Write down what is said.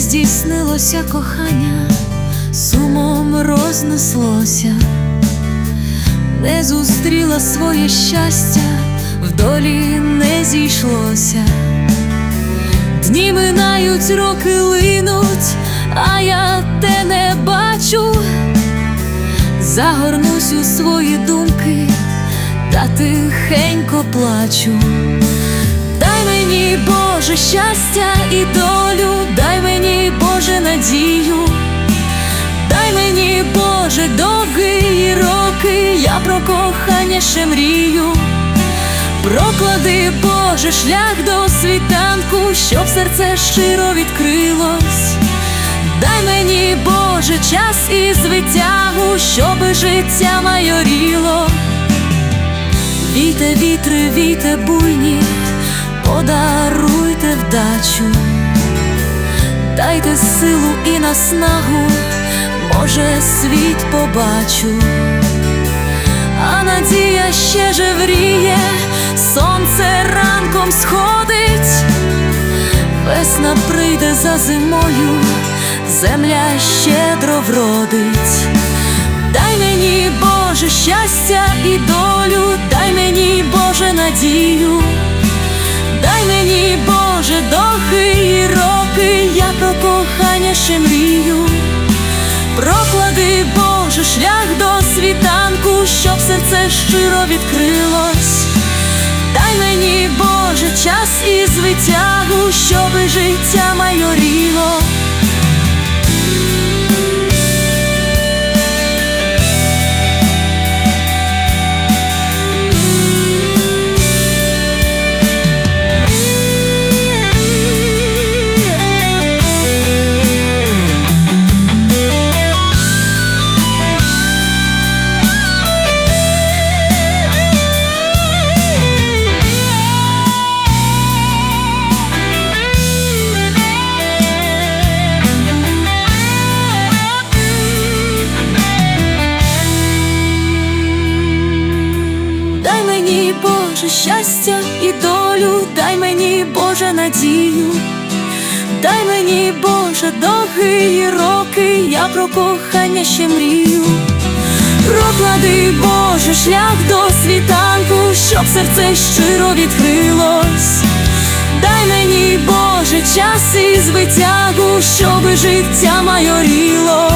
здійснилося кохання, сумом рознеслося, не зустріла своє щастя, в долі не зійшлося. Дні минають, роки линуть, а я те не бачу, загорнусь у свої думки та тихенько плачу. Дай мені, Боже, щастя і долю, кохання ще мрію. Проклади, Боже, шлях до світанку, щоб серце щиро відкрилось. Дай мені, Боже, час і звитягу, щоб життя майоріло. Війте, вітри, війте буйні, подаруйте вдачу, дайте силу і наснагу, може, світ побачу, а надія ще жевріє, сонце ранком сходить, весна прийде за зимою, земля щедро вродить. Дай мені, Боже, щастя і долю, дай мені, Боже, надію, дай мені, Боже, довгі роки, я про кохання ще мрію. Шлях до світанку, щоб серце щиро відкрилось. Дай мені, Боже, час і звитягу, щоб життя майоріло. Боже, щастя і долю, дай мені, Боже, надію, дай мені, Боже, довгі роки, я про кохання ще мрію. Проклади, Боже, шлях до світанку, щоб серце щиро відкрилось. Дай мені, Боже, час і звитягу, щоб життя майоріло.